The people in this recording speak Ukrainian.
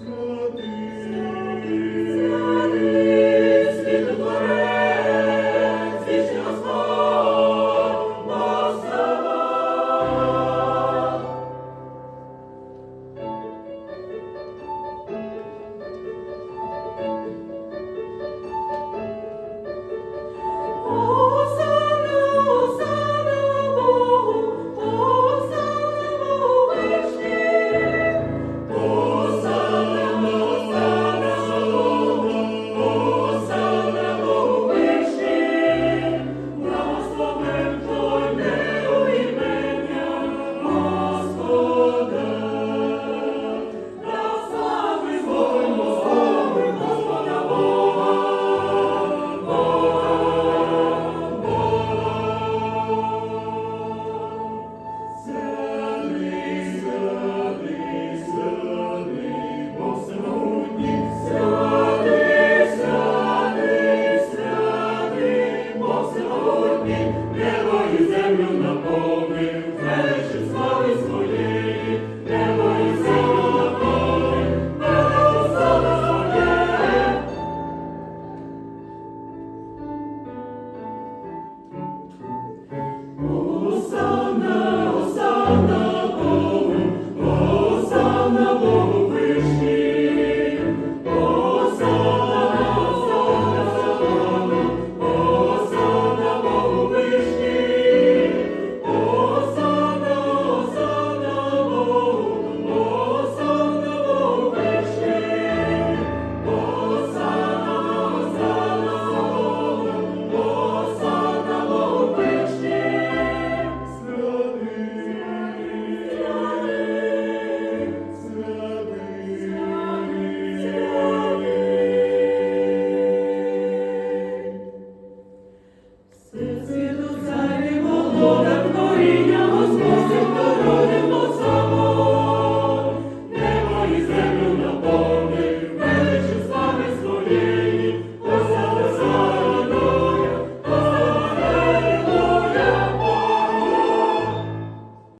святий тобі, небо і землю наповнив, величі слави своєї, небо і землю наповнив, величі слави своєї. Осана, осана.